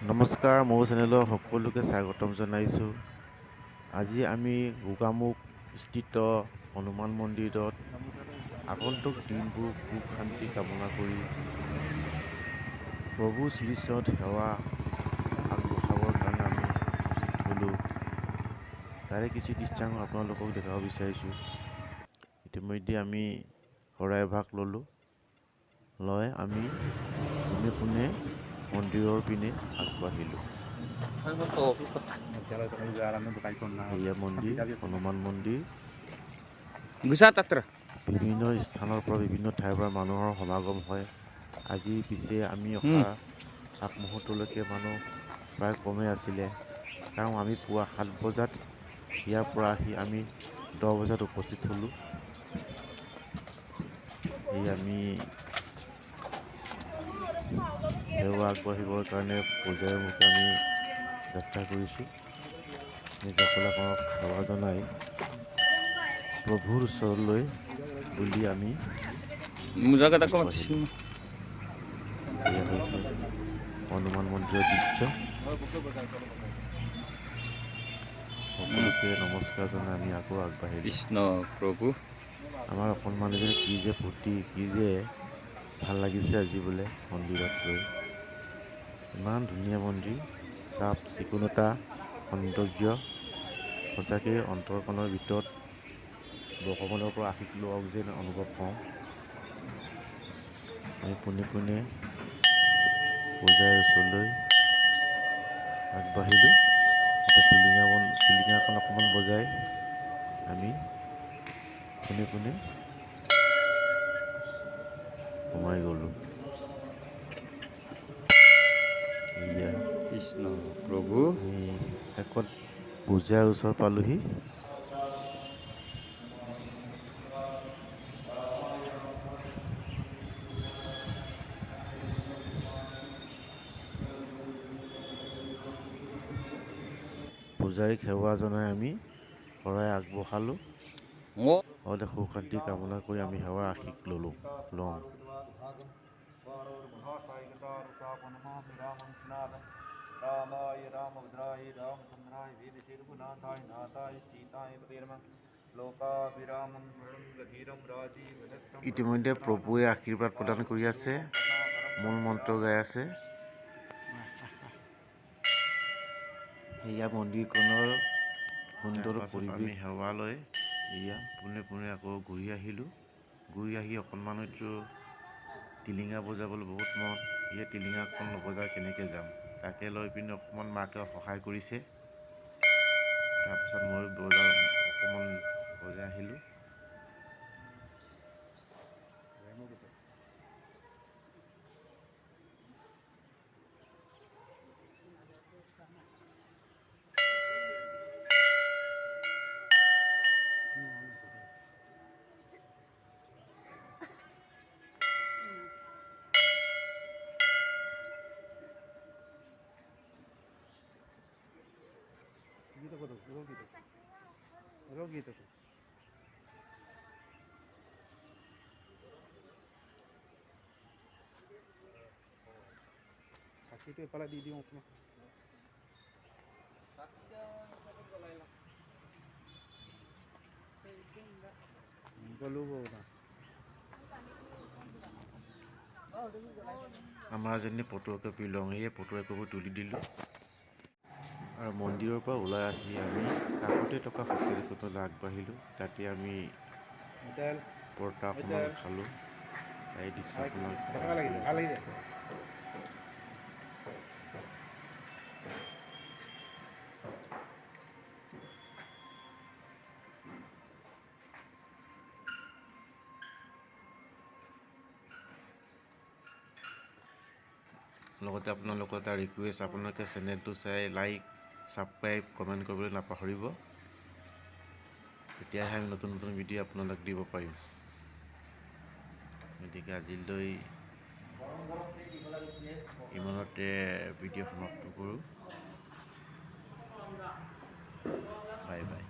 নমস্কাৰ মোৰ চেনেলৰ সকলোকে স্বাগতম জনাইছোঁ। আজি আমি গোগামুখ স্থিত হনুমান মন্দিৰত আগন্তুক দিনবোৰ সুখ শান্তি কামনা কৰি প্ৰভু শ্ৰীচৰত সেৱা আগবঢ়াবৰ কাৰণে আমি উপস্থিত হ'লোঁ। তাৰে কিছু দৃশ্যাংশ আপোনালোকক দেখাব বিচাৰিছোঁ। ইতিমধ্যে আমি শৰাইভাগ ল'লোঁ। লৈ আমি মন্দিৰৰ পিনে আগবাঢ়িলোঁ। এয়া মন্দিৰ হনুমান মন্দিৰ. বিভিন্ন স্থানৰ পৰা বিভিন্ন ঠাইৰ পৰা মানুহৰ সমাগম হয়। আজি পিছে আমি অহা আগমুহূৰ্তলৈকে মানুহ প্ৰায় কমেই আছিলে। কাৰণ আমি পুৱা সাত বজাত ইয়াৰ পৰা আহি আমি দহ বজাত উপস্থিত হ'লোঁ। এই আমি সেৱা আগবাঢ়িবৰ কাৰণে পূজাৰীৰ মুখে আমি যাত্ৰা কৰিছোঁ। নিজসকলে আমাক সেৱা জনাই প্ৰভুৰ ওচৰলৈ বুলি আমি হনুমান মন্দিৰৰ দৃশ্য। সকলোকে নমস্কাৰ জনাই আমি আকৌ আগবাঢ়িলোঁ। Krishna Prabhu. আমাৰ অকণমান যে কি যে ফূৰ্তি কি যে ভালো লাগিছে আজি বোলে মন্দিৰত গৈ। ইমান ধুনীয়া মন্দিৰ। চাফ চিকুণতা সৌন্দৰ্য। সঁচাকৈ অন্তৰখনৰ ভিতৰত ভগৱানৰ পৰা আশীষ লোৱা যেন অনুভৱ কৰোঁ আমি পোনে পোনে পূজাৰীৰ ওচৰলৈ আগবাঢ়িলোঁ। এতিয়া টিলিঙা বন টিলিঙাখন অকণমান বজাই আমি পোনে পোনে সোমাই গ'লোঁ। Prabhu. আমি শেষত পূজাৰ ওচৰ পালোহি পূজাৰীক সেৱা জনাই আমি শৰাই আগবঢ়ালোঁ. লগতে সুখ শান্তি কামনা কৰি আমি সেৱাৰ আশীষ ল'লোঁ লওঁ रामाय रामभद्राय रामचन्द्राय वीरशेरुनाथाय नाथाय सीताय पतिर्म लोकाभिरामं गधीरं राजीवदत्तं ইতিমধ্যে প্ৰভুৱে আশীৰ্বাদ প্ৰদান কৰি আছে মূল মন্ত্ৰ গাই আছে সেয়া মন্দিৰখনৰ সুন্দৰ পৰিৱেশ সেৱা লৈ এয়া পোনে পোনে আকৌ ঘূৰি আহিলোঁ ঘূৰি আহি অকণমান হয়তো টিলিঙা বজাবলৈ বহুত মন ইয়ে টিলিঙাখন নবজাই কেনেকৈ যাম তাকে লৈ পিনে অকণমান মাকে সহায় কৰিছে। তাৰপিছত মই বজাৰ অকণমান বজাই আহিলোঁ। রোগী তো রোগী তো সাক্ষী তো এপালা দিয়ে দিও আপনার আমাৰ যেনে ফটো একপি লওঁ সেয়ে ফটো একপি তুলি দিলোঁ। আৰু মন্দিৰৰ পৰা ওলাই আহি আমি কাষতে থকা হোটেল এখনলৈ আগবাঢ়িলোঁ তাতে আমি হোটেল পৰঠা অকণমান খালোঁ এই দৃশ্য আপোনাক কেনেকুৱা লাগিছে ভাল লাগিছে। লগতে আপোনালোকৰ এটা ৰিকুৱেষ্ট আপোনালোকে চেনেলটো চাই লাইক ছাবস্ক্ৰাইব কমেণ্ট কৰিবলৈ নাপাহৰিব। তেতিয়াহে আমি নতুন নতুন ভিডিঅ' আপোনালোক দিব পাৰিম। গতিকে আজিলৈ ইমানতে ভিডিঅ' সমাপ্ত কৰোঁ। Bye bye.